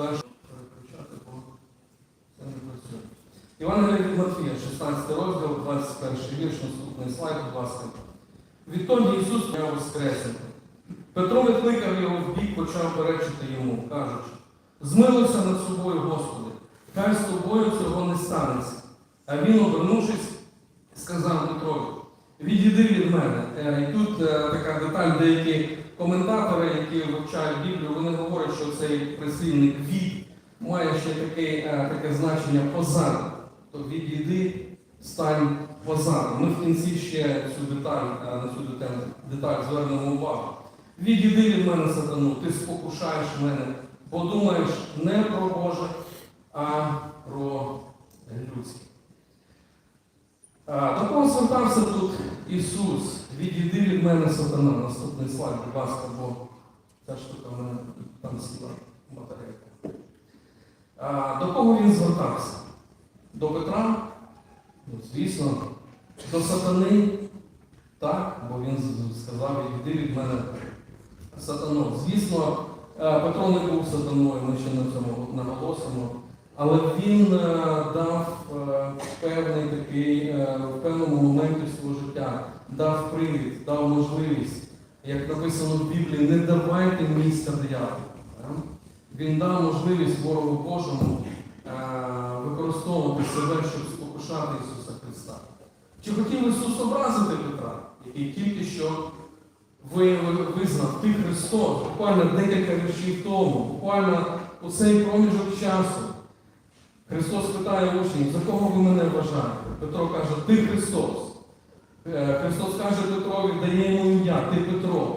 перше переключати, Матфія, 16 розділ, 21 вірш, наступний слайд, будь ласка. Відтоді Ісус мав воскреснути. Петро відкликав його в бік, почав перечити йому, кажучи, змилуйся над собою, Господи, хай з тобою цього не станеться. А він, обернувшись, сказав Петрові, відійди від мене. Е, І тут е, така деталь, деякі коментатори, які вивчають Біблію, вони говорять, що цей прислівник від має ще таке, е, таке значення позаду. То відійди, стань позаду. Ми в кінці ще цю деталь, е, на цю деталь, деталь звернемо увагу. Відійди від мене, сатану, ти спокушаєш мене, бо думаєш не про Боже, а про людське. А, До кого звертався тут Ісус? Відійди від мене, сатана. Наступний слайд, будь ласка, бо ця штука в мене там сіла батарейка. До кого він звертався? До Петра? Ну, звісно, до сатани. Так, бо він сказав, відійди від мене сатану. Звісно, е, Петро не був сатаною, ми ще на цьому наголосимо. Але він е, дав е, певний такий, е, в певному моменті свого життя, дав привід, дав можливість, як написано в Біблії, не давайте місця дияволу. Він дав можливість ворогу Божому використовувати себе, щоб спокушати Ісуса Христа. Чи хотів Ісус образити Петра, який тільки що визнав ти Христос, буквально декілька віршів тому, буквально у цей проміжок часу. Христос питає учнів, за кого ви мене вважаєте? Петро каже, ти Христос. Е, Христос каже Петрові, дає йому ім'я, ти Петро.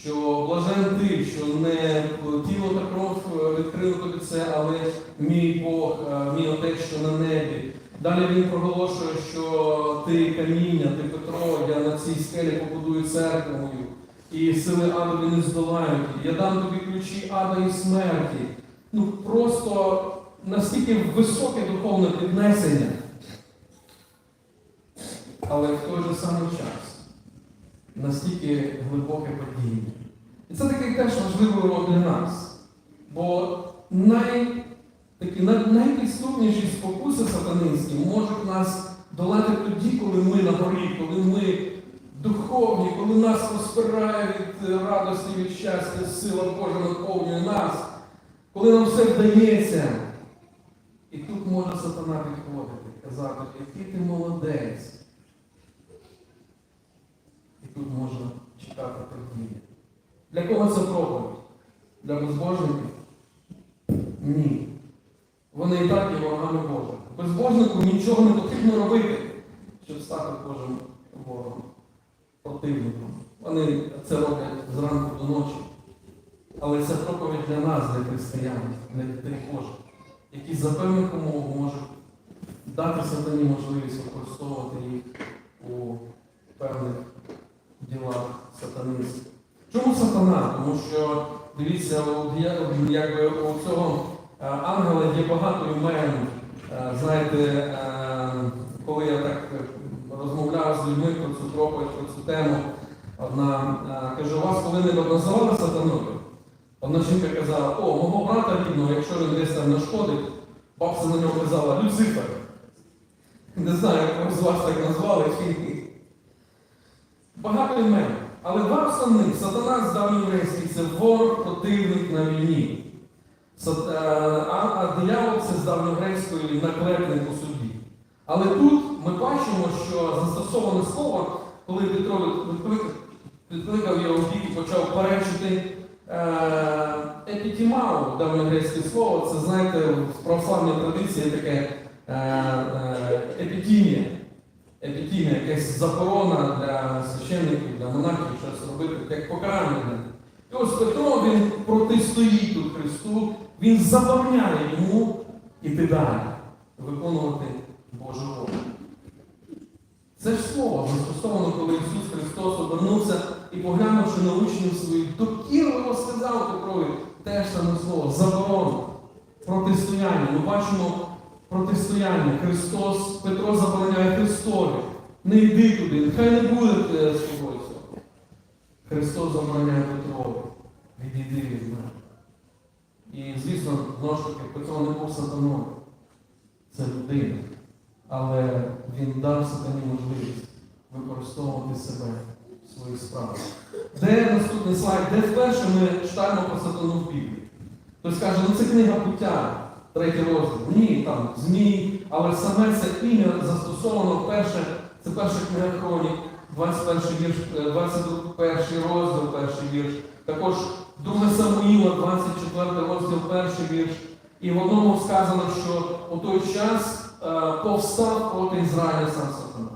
Що блажен ти, що не тіло та кров е, відкрили тобі це, але мій Бог, е, мій Отець, що на небі. Далі він проголошує, що ти каміння, ти Петро, я на цій скелі побудую церкву мою, і сили адові не здолають. Я дам тобі ключі ада і смерті. Ну просто настільки високе духовне піднесення, але в той же самий час настільки глибоке падіння. І це такий теж важливий урок для нас. Бо най, найпідступніші спокуси сатанинські можуть нас долати тоді, коли ми на горі, коли ми духовні, коли нас розпирає від радості, від щастя, сила Божа наповнює нас, коли нам все вдається. І тут може сатана підходити, казати, який ти молодець. І тут можна чекати падіння. Для кого це проповідь? Для безбожників? Ні. Вони і так є ворогами Божими. Безбожнику нічого не потрібно робити, щоб стати Божим ворогом, противником. Вони це роблять зранку до ночі. Але це проповідь для нас, для християн, для дітей Божих, які за певних умов можуть дати сатані можливість використовувати їх у певних ділах сатанинських. Чому сатана? Тому що, дивіться, у, якби, у цього е, ангела є багато імен. Е, Знаєте, е, коли я так розмовляв з людьми про цю проповідь, про цю тему, одна каже, вас коли-небудь називали сатаною? Одна жінка казала, о, мого брата рідного, якщо він десь там нашкодить, бабця на нього казала, Люцифер. Не знаю, як з вас так назвали. Багато імен. Але два основних сатана з давньогрецький це ворог, противник на війні. Е, А, диявол це з давньогрецької наклепник у суді. Але тут ми бачимо, що застосоване слово, коли Петро відкликав, його в бік і почав перечити е, епітімау, давньогрецьке слово, це знаєте, в православній традиції таке е, е, епітімія. Епітімія, якась заборона для священників, для монахів щось робити, як покарання. І ось Петро він протистоїть тут Христу, він забороняє йому іти далі, виконувати Божу волю. Це ж слово застосовано, коли Ісус Христос обернувся і, поглянувши на учнів своїх, докірливо сказав Петрові те ж саме слово, заборону, протистояння. Ми бачимо протистояння. Христос, Петро забороняє Христові. Не йди туди, нехай не буде з тобою. Христос забороняє Петрові. Відійди від мене. І, звісно, знову ж таки, Петро не був сатаною. Це людина. Але він дав сатані можливість використовувати себе в своїх справах. Де наступний слайд? Де вперше ми читаємо про сатану в Біблії? Хтось каже, ну це книга буття, третій розділ. Ні, там змій, але саме це ім'я застосовано вперше, це перша книга хронік, 21 вірш, е, 21 розділ, перший вірш. Також 2 Самуїла, 24 розділ, перший вірш. І в одному сказано, що у той час е, повстав проти Ізраїля сам сатана.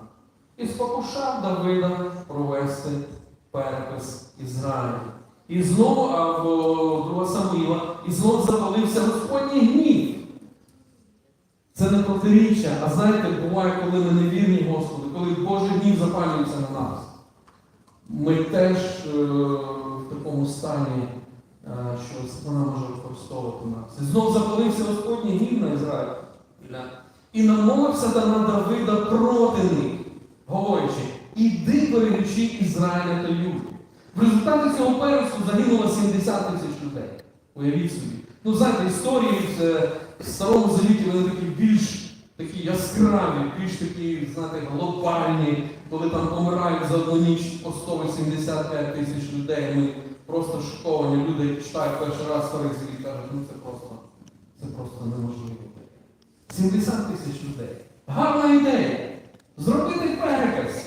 І спокушав Давида провести перепис Ізраїля. І знову а, в 2 Самуїла, і знову запалився Господній гнів. Це не протиріччя, а знаєте, буває, коли ми невірні Господу, коли Божий гнів запалюється на нас. Ми теж е, в такому стані, е, що вона може використовувати нас. І знов запалився Господній гнів на Ізраїль. І намовився на Давида проти них, говорячи, іди перелічи Ізраїля та Юду. В результаті цього пересу загинуло 70 тисяч людей. Уявіть собі. Ну, знаєте, історії в, е, Старому Завіті вони такі більш такі яскраві, більш такі, знаєте, глобальні, коли там помирають за одну ніч по 185 тисяч людей. Ми просто шоковані. Люди читають перший раз старий завіт кажуть, ну це просто, це просто неможливо. 70 тисяч людей. Гарна ідея. Зробити переказ.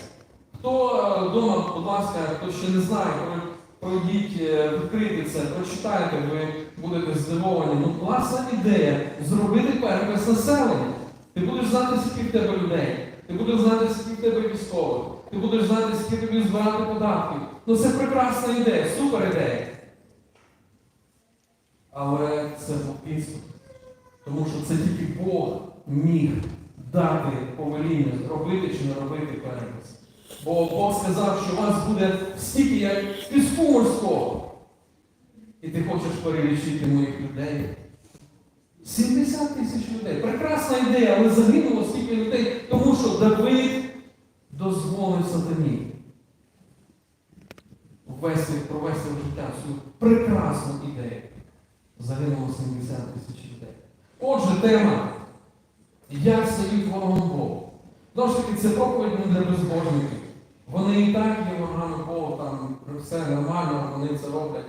Хто вдома, будь ласка, хто ще не знає, пройдіть, е, відкрийте це, прочитайте, ви будете здивовані. Ну, класна ідея зробити переказ населення. Ти будеш знати, скільки в тебе людей, ти будеш знати, скільки в тебе військових, ти будеш знати, скільки тобі збирати податків. Ну це прекрасна ідея, супер ідея. Але це був. Тому що це тільки Бог міг дати повеління, робити чи не робити переказ. Бо Бог сказав, що у вас буде стільки, як піску морського. І ти хочеш перелічити моїх людей. 70 тисяч людей. Прекрасна ідея, але загинуло стільки людей, тому що Давид дозволив сатані ввести, провести в життя цю прекрасну ідею. Загинуло 70 тисяч людей. Отже, тема. Як стають ворогом Богу. Знову ж таки, це проповідь не для безбожників. Вони і так є ворогами Богу, там все нормально, вони це роблять.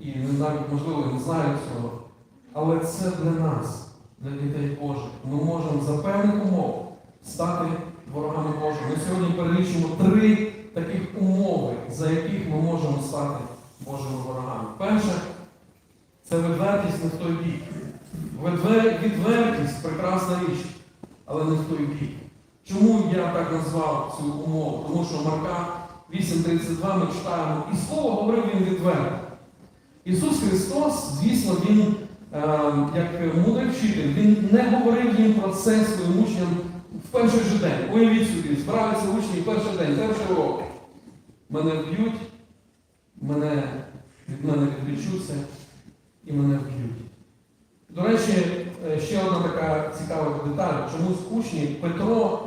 І навіть, можливо, не знають цього. Але це для нас, для дітей Божих. Ми можемо за певних умов стати ворогами Божими. Ми сьогодні перелічимо три таких умови, за яких ми можемо стати Божими ворогами. Перше, це відвертість не в той бік. Відвертість прекрасна річ, але не в той бік. Чому я так назвав цю умову? Тому що Марка 8.32 ми читаємо, і слово говорив він відверто. Ісус Христос, звісно, Він, е, як мудрий вчитель, Він не говорив їм про це своїм учням в перший же день. Уявіть собі, збираються учні в перший день, перший урок. Мене вб'ють, мене, від мене відвлічуться і мене вб'ють. До речі, ще одна така цікава деталь. Чомусь учні Петро,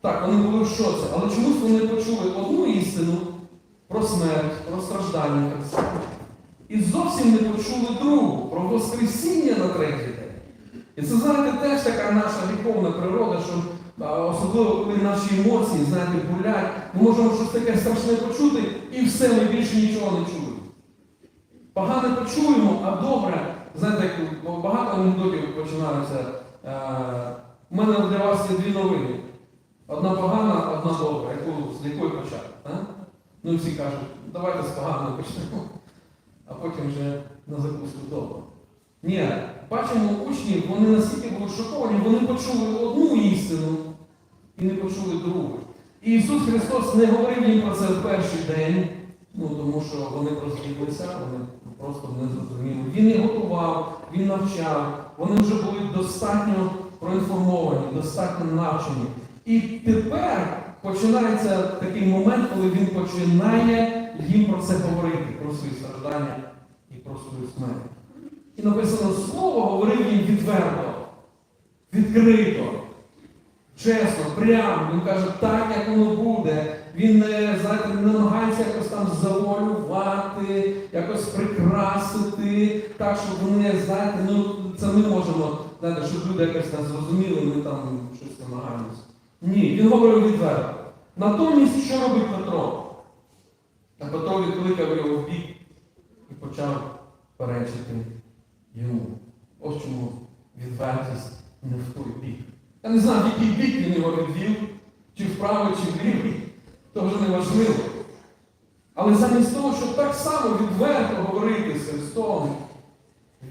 так, вони були в шоці, але чомусь вони почули одну істину про смерть, про страждання. І зовсім не почули другу про Воскресіння на третій день. І це, знаєте, теж така наша гріховна природа, що особливо коли наші емоції, знаєте, болять, ми можемо щось таке страшне почути, і все, ми більше нічого не чуємо. Погано почуємо, а добре, знаєте, як багато анекдотів починаються. Е, У мене для вас є дві новини. Одна погана, одна добра. Яку, з якої почати? а? Ну і всі кажуть, давайте з поганої почнемо, а потім вже на закуску добре. Ні, бачимо учні, вони настільки були шоковані, вони почули одну істину і не почули другу. І Ісус Христос не говорив їм про це в перший день, ну тому що вони розбіглися, вони просто не зрозуміли. Він їх готував, він навчав, вони вже були достатньо проінформовані, достатньо навчені. І тепер починається такий момент, коли він починає їм про це говорити, про свої страждання і про свою смерть. І написано, слово говорив їм відверто, відкрито. чесно, прямо. Він каже, так, як воно буде. Він не, намагається якось там завуалювати, якось прикрасити, так, щоб вони, знаєте, ну це ми можемо, знаєте, щоб люди якось нас зрозуміли, ми там щось намагаємося. Ні, він говорив відверто. Натомість, що робить Петро? А Петро відкликав його в бік і почав перечити йому. Ось чому відвертість не в той бік. Я не знаю, в який бік він його відвів, чи вправо, чи вліво, то вже не важливо. Але замість того, щоб так само відверто говорити з Христом,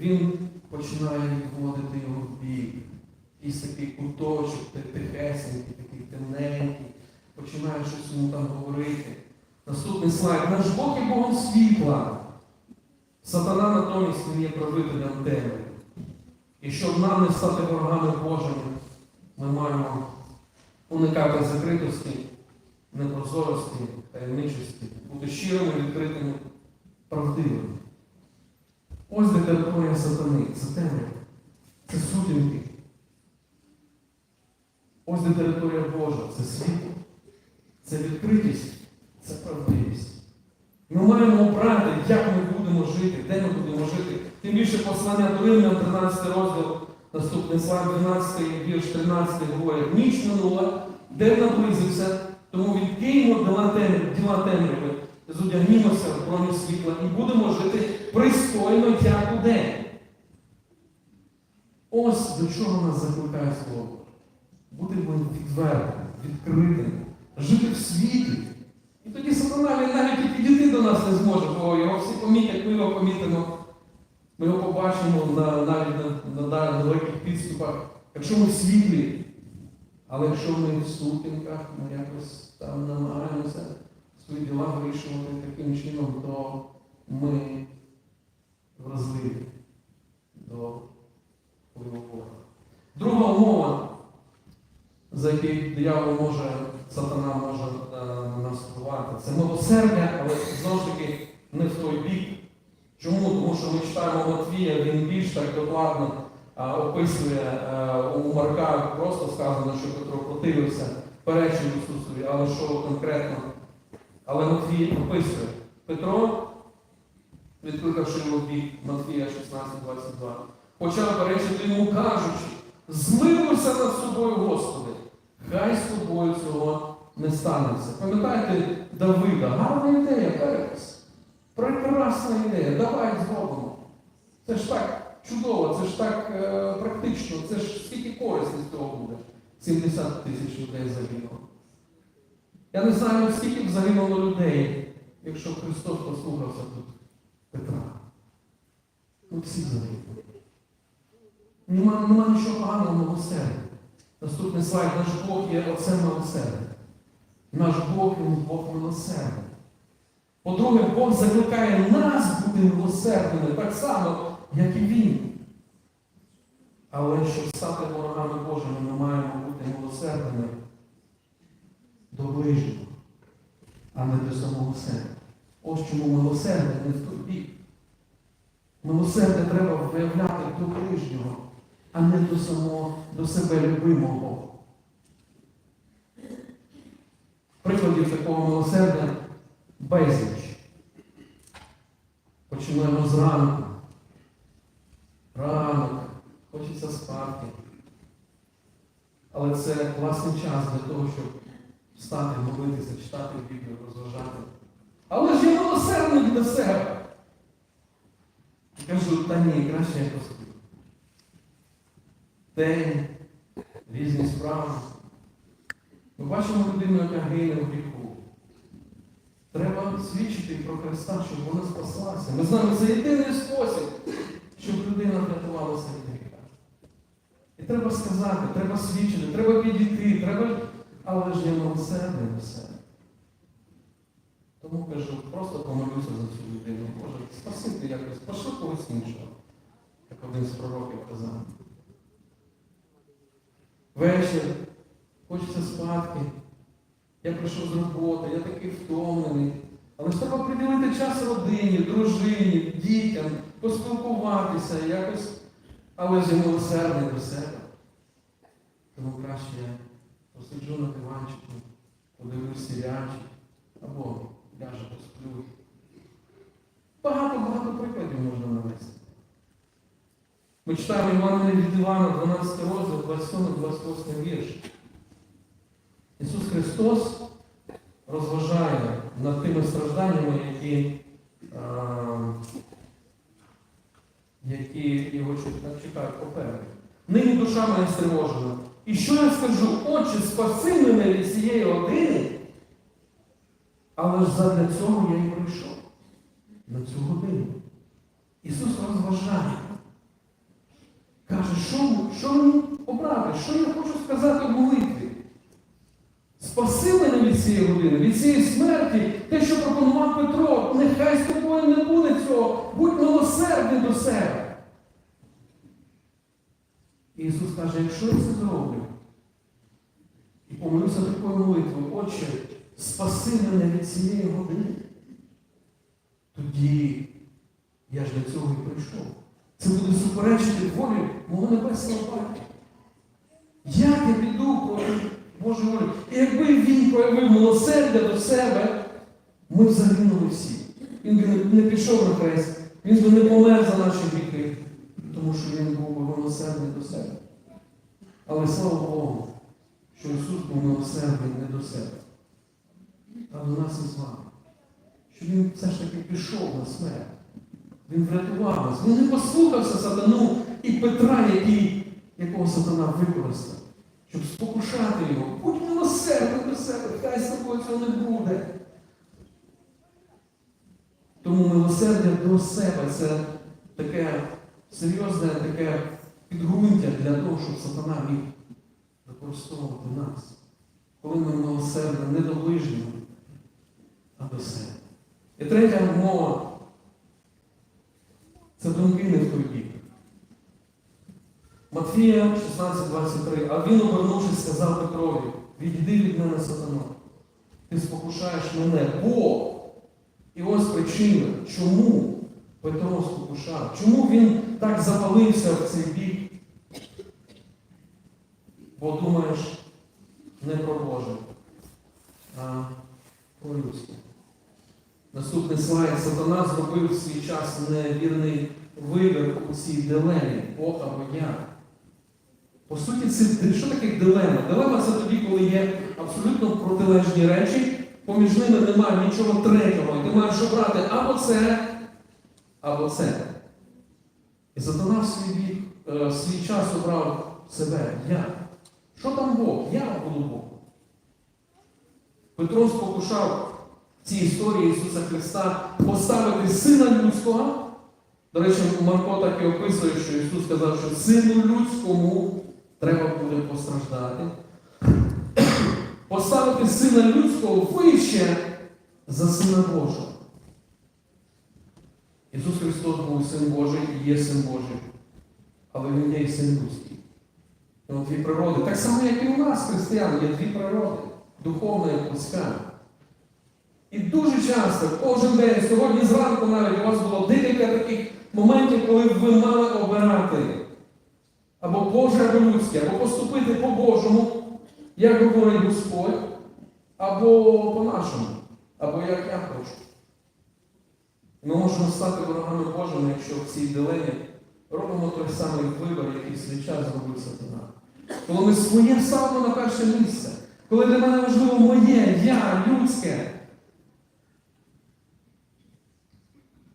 він починає відводити його в бік. Якийсь такий куточок, тихесенький, такий темненький, починає щось йому там говорити. Наступний слайд. Наш Бог є Богом світла. Сатана натомість він є правителем темряви. І щоб нам не стати ворогами Божими, ми маємо уникати закритості, непрозорості, таємничості, бути щирими, відкритими, правдивими. Ось де територія сатани, це темрява, це сутінки. Ось де територія Божа, це світло, це відкритість, це правдивість. Ми маємо обрати, як ми будемо жити, де ми будемо жити. Тим більше послання до Римлян, 13 розділ, наступний слайд, 12 вірш, 13 говорить, ніч минула, день наблизився, тому відкиньмо діла темряви, зодягнімося в броню світла і будемо жити пристойно, як у день. Ось до чого нас закликає слово. Бути відвертим, відкритим, жити в світі. І тоді сатана він навіть підійти до нас не зможе, бо його всі помітять, ми його помітимо. Ми його побачимо на, навіть на, на, на великих підступах. Якщо ми світлі, але якщо ми в сутінках, ми якось там намагаємося свої діла вирішувати таким чином, то ми вразливі до впливу Бога. Друга умова, за який диявол може, сатана може е, нас впливати, це милосердя, але знову ж таки не в той бік. Чому? Тому що ми читаємо Матвія, він більш так докладно описує у Марка просто сказано, що Петро противився, перечив Ісусові, але що конкретно. Але Матвій описує. Петро, відкликавши його бік Матвія 16,22, почав перечити йому, кажучи, змилуйся над собою, Господи, хай з тобою цього не станеться. Пам'ятаєте Давида, гарна ідея, перепис. Прекрасна ідея, давай зробимо. Це ж так чудово, це ж так е, практично, це ж скільки користі з цього буде. 70 тисяч людей загинуло. Я не знаю, скільки б загинуло людей, якщо Христос послухався тут Петра. Ну всі загинули. Нема, нема нічого поганого в милосерді. Наступний слайд, наш Бог є оце милосердя. Наш Бог він Бог милосердя. По-друге, Бог закликає нас бути милосердними так само, як і Він. Але щоб стати ворогами Божими, ми маємо бути милосердними до ближнього, а не до самого себе. Ось чому милосердя не в той бік. Милосердя треба виявляти до ближнього, а не до самого, до себе любимого. Прикладів такого милосердя безліч. Починаємо зранку. Ранок, хочеться спати. Але це класний час для того, щоб встати, молитися, читати Біблію, розважати. Але ж я милосердний для себе. І кажу, та ні, краще я посплю. День, різні справи. Ми бачимо людину, яка гине в гріху. Треба свідчити про Христа, щоб вона спаслася. Ми знаємо, це єдиний спосіб, щоб людина врятувалася від гріха. І треба сказати, треба свідчити, треба підійти, треба. Але ж я милосердний до себе. Тому кажу, просто помолюся за цю людину. Боже, спасити якось, пошли когось іншого, як один з пророків казав. Вечір, хочеться спадки. Я прийшов з роботи, я такий втомлений. Але ж треба приділити час родині, дружині, дітям, поспілкуватися, якось, але я милосердний до себе. Тому краще я посиджу на диванчику, подивлюсь серіальчик, або ляжу посплю. Багато-багато прикладів можна навести. Ми читаємо Івангелія від Івана, 12 розділ, 27-28 вірш. Ісус Христос розважає над тими стражданнями, які, а, які його чекають попереду. Нині душа моя стривожена. І що я скажу? Отче, спаси мене від цієї години, але ж задля цього я і прийшов. На цю годину. Ісус розважає. Каже, що, що мені обрати? Що я хочу сказати в молитві? Спаси мене від цієї години, від цієї смерті, те, що пропонував Петро, нехай з тобою не буде цього, будь милосердний до себе. Ісус каже, якщо я це зроблю, і помолюся такою молитвою, Отче, спаси мене від цієї години, тоді я ж для цього і прийшов. Це буде суперечити волі мого небесного Батька. Як я піду проти Божої волі? І якби він проявив милосердя до себе, ми б загинули всі. Він би не- пішов на хрест, він би не помер за наші гріхи, тому що він був милосердний до себе. Але слава Богу, що Ісус був милосердний не до себе, а до нас із вами. Що Він все ж таки пішов на смерть. Він врятував нас. Він не послухався сатану і Петра, який, якого сатана використав, щоб спокушати його. Будь милосердним до себе, хай з тобою цього не буде. Тому милосердя до себе це таке серйозне таке підґрунтя для того, щоб сатана міг використовувати нас. Коли ми милосердні не до ближнього, а до себе. І третя мова це думки не в той бік. Матфія 16,23. А він, обернувшись, сказав Петрові, відійди від мене сатано. Ти спокушаєш мене, бо. І ось причина, чому Петро спокушав, чому він так запалився в цей бік. Бо думаєш не про Боже, а про людське. Наступний слайд. Сатана зробив в свій час невірний вибір у цій дилемі, Бог або я. По суті, це що таке дилема? Дилема це тоді, коли є абсолютно протилежні речі, поміж ними немає нічого третього. І ти маєш обрати або це, або це. І сатана в свій, бік, е, в свій час обрав себе. Я. Що там Бог? Я буду Бог. Петро спокушав в цій історії Ісуса Христа поставити сина людського. До речі, Марко так і описує, що Ісус сказав, що сину людському треба буде постраждати. Поставити сина людського вище за сина Божого. Ісус Христос був син Божий і є син Божий. Але Він є і син людський. От дві природи. Так само, як і у нас, християн, є дві природи духовна і плотська. І дуже часто, кожен день, сьогодні зранку навіть у вас було декілька таких моментів, коли ви мали обирати або Боже, або людське, або поступити по-божому, як говорить Господь, або по-нашому, або як я хочу. Ми можемо стати ворогами Божими, якщо в цій дилемі робимо той самий вибір, який свій час зробив сатана. Коли ми своє ставимо на перше місце, коли для мене важливо моє, я, людське.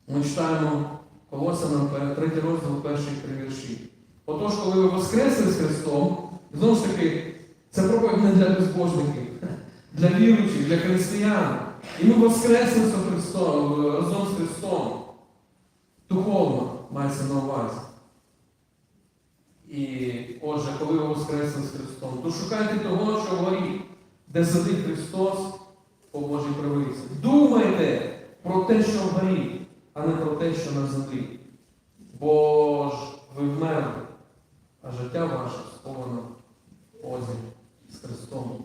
Ми читаємо Колосянам, третій розділ, перший три. Отож, коли ви воскресли з Христом, знову ж таки, це проповідь не для безбожників, для віруючих, для християн. І ми воскресли з Христом, разом з Христом. Духовно мається на увазі. І отже, коли ви воскресли з Христом, то шукайте того, що горить, де сидить Христос по Божій правиці. Думайте про те, що горить, а не про те, що на землі. Бо ж ви вмерли, а життя ваше сховано в Бозі з Христом.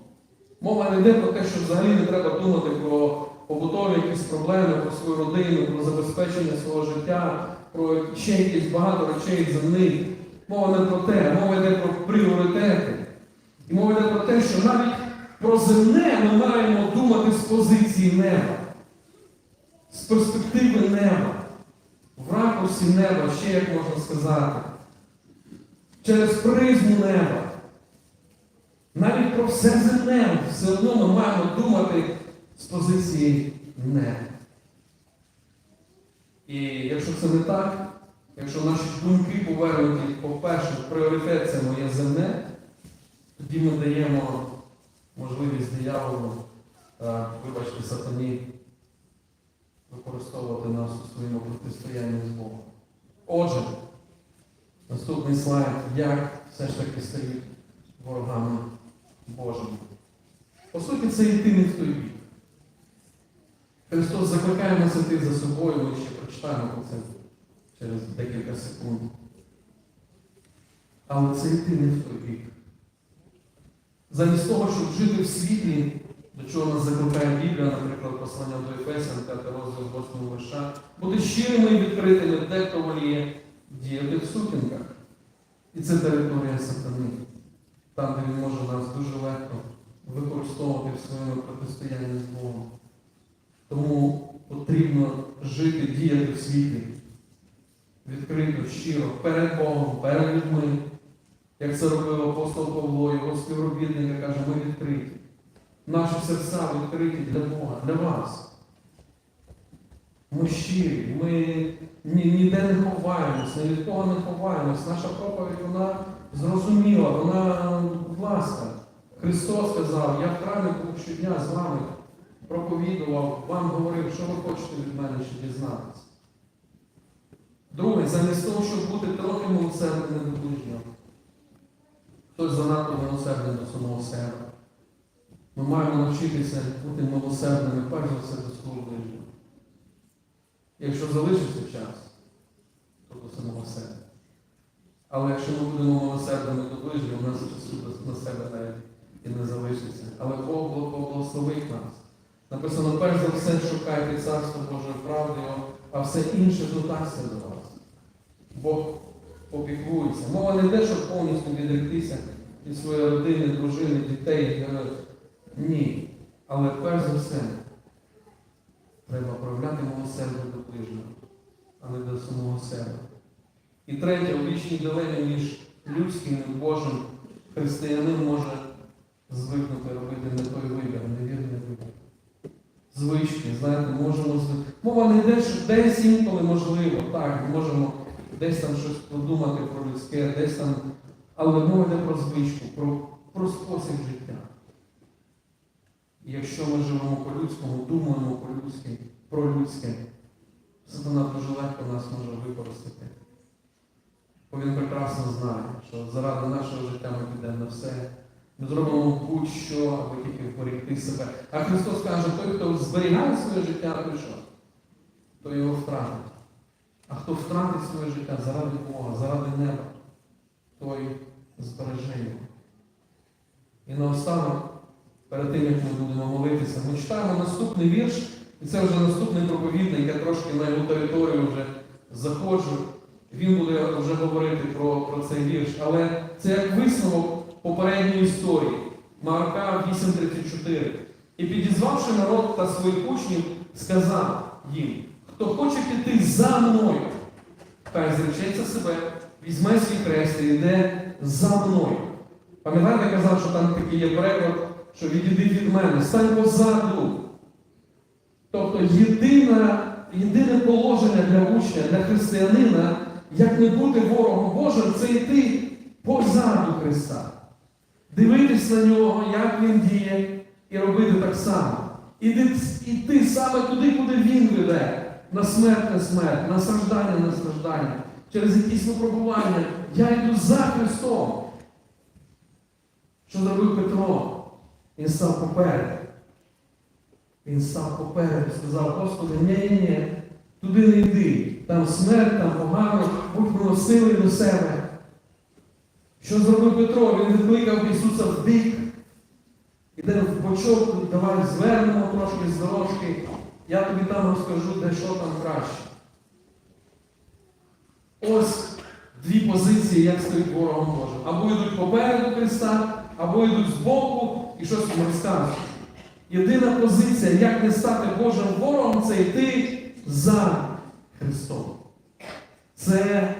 Мова не йде про те, що взагалі не треба думати про побутові якісь проблеми, про свою родину, про забезпечення свого життя, про ще якісь багато речей земних. Мова не про те, мова йде про пріоритети. І мова йде про те, що навіть про земне ми маємо думати з позиції неба, з перспективи неба, в ракурсі неба, ще як можна сказати, через призму неба. Навіть про все земне все одно ми маємо думати з позиції неба. І якщо це не так, якщо наші думки повернуті, по-перше, пріоритет це моє земне, тоді ми даємо можливість дияволу, вибачте, сатані, використовувати нас у своєму протистоянні з Богом. Отже, наступний слайд, як все ж таки стають ворогами Божими. По суті, це йти не в той бік. Христос закликає нас іти за собою, ми ще прочитаємо про це через декілька секунд. Але це йти не в той бік. Замість того, щоб жити в світлі, до чого нас закликає Біблія, наприклад, послання до Ефесян, 5 розділ 8 верша, бути щирими і відкритими, де хто воліє діяти в сутінках. І це територія сатани, там, де він може нас дуже легко використовувати в своєму протистоянні з Богом. Тому потрібно жити, діяти в світлі, відкрито, щиро, перед Богом, перед людьми. Як це робив апостол Павло, його співробітника каже, ми відкриті. Наші серця відкриті для Бога, для вас. Ми щирі, ми ні- ніде не ховаємось, ні від кого не ховаємось. Наша проповідь, вона зрозуміла, вона, будь Христос сказав, я в храмі щодня з вами, проповідував, вам говорив, що ви хочете від мене ще дізнатися. Друге, замість того, щоб бути трохи милосердним до ближнього. Хтось занадто милосердний до самого себе. Ми маємо навчитися бути милосердними, перш за все, до свого ближнього. Якщо залишиться час, то до самого себе. Але якщо ми будемо милосердними до ближнього, у нас часу на себе навіть і не залишиться. Але Бог благословить нас. Написано, перш за все, шукайте царство Божої правди, а все інше додасться до вас. Бог опікується. Мова не йде, щоб повністю відректися від своєї родини, дружини, дітей. Ні. Але перш за все, треба проявляти милосердя до ближнього, а не до самого себе. І третє, у вічній дилемі між людським і Божим християнин може звикнути робити не той вибір, невірний вибір. Звички, знаєте, можемо. Мова не йде, що десь інколи можливо, так, можемо десь там щось подумати про людське, десь там. Але мова йде про звичку, про, про спосіб життя. І якщо ми живемо по-людському, думаємо по-людськи, про людське, сатана дуже легко нас може використати. Бо він прекрасно знає, що заради нашого життя ми підемо на все. Ми зробимо будь-що, аби тільки вберегти себе. А Христос каже, той, хто зберігає своє життя, то що? То його втратить. А хто втратить своє життя заради Бога, заради неба, той збереже його. І наостанок, перед тим, як ми будемо молитися, ми читаємо наступний вірш, і це вже наступний проповідник, я трошки на його територію вже заходжу. Він буде вже говорити про, про цей вірш. Але це як висновок попередньої історії. Марка 8.34. І підізвавши народ та своїх учнів, сказав їм, хто хоче піти за мною, хай зречеться себе, візьме свій хрест і йде за мною. Пам'ятаєте, казав, що там такий є переклад, що відійди від мене, стань позаду. Тобто єдине, єдине положення для учня, для християнина, як не бути ворогом Божим, це йти позаду Христа. Дивитись на нього, як він діє, і робити так само. Іти саме туди, куди він веде. На смерть на смерть, на страждання на страждання, через якісь випробування. Я йду за Христом. Що зробив Петро? Він став попереду. Він став попереду сказав, Господи, ні, ні, ні, туди не йди. Там смерть, там погано, будь милосивий до себе. Що зробив Петро? Він відкликав Ісуса в бік. Іде в бочок, давай звернемо трошки з дорожки. Я тобі там розкажу, де що там краще. Ось дві позиції, як стоїть ворогом Божим. Або йдуть попереду Христа, або йдуть збоку і щось їм розказують. Єдина позиція, як не стати Божим ворогом, це йти за Христом. Це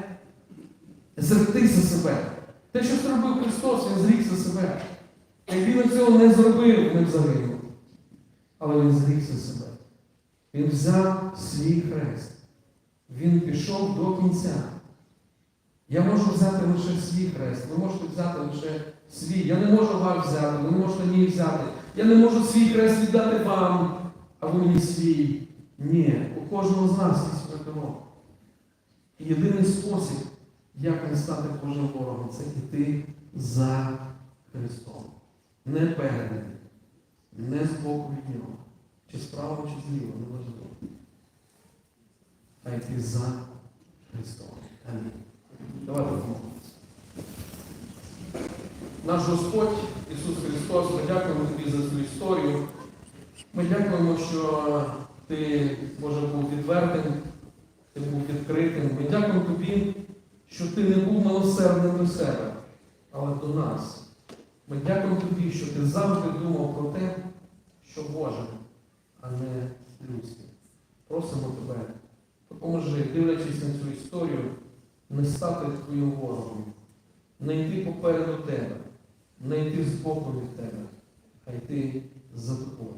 зректися себе. Те, що зробив Христос, Він зрікся себе. Як він цього не зробив, не загинув. Але він зрікся себе. Він взяв свій хрест. Він пішов до кінця. Я можу взяти лише свій хрест, ви можете взяти лише свій. Я не можу вас взяти, ви не можете мій взяти. Я не можу свій хрест віддати вам, а ви мені свій. Ні, у кожного з нас є своє. І єдиний спосіб, як не стати Божим ворогом, це йти за Христом. Не перед ним, не з боку від нього, чи справа, чи зліва, не важливо. А йти за Христом. Амінь. Давайте помолимося. Наш Господь Ісус Христос, ми дякуємо Тобі за цю історію. Ми дякуємо, що Ти, Боже, був відвертим, Ти був відкритим. Ми дякуємо Тобі, що Ти не був милосердним до себе, але до нас. Ми дякуємо Тобі, що Ти завжди думав про те, що Боже, а не людське. Просимо Тебе, допоможи, дивлячись на цю історію, не стати твоїм ворогом, не йти попереду тебе, не йти збоку від тебе, а йти за тобою,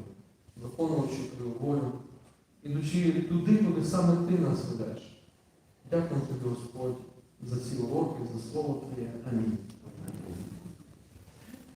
виконуючи твою волю, ідучи туди, куди саме ти нас ведеш. Дякую тобі, Господь, за ці уроки, за слово Твоє. Амінь.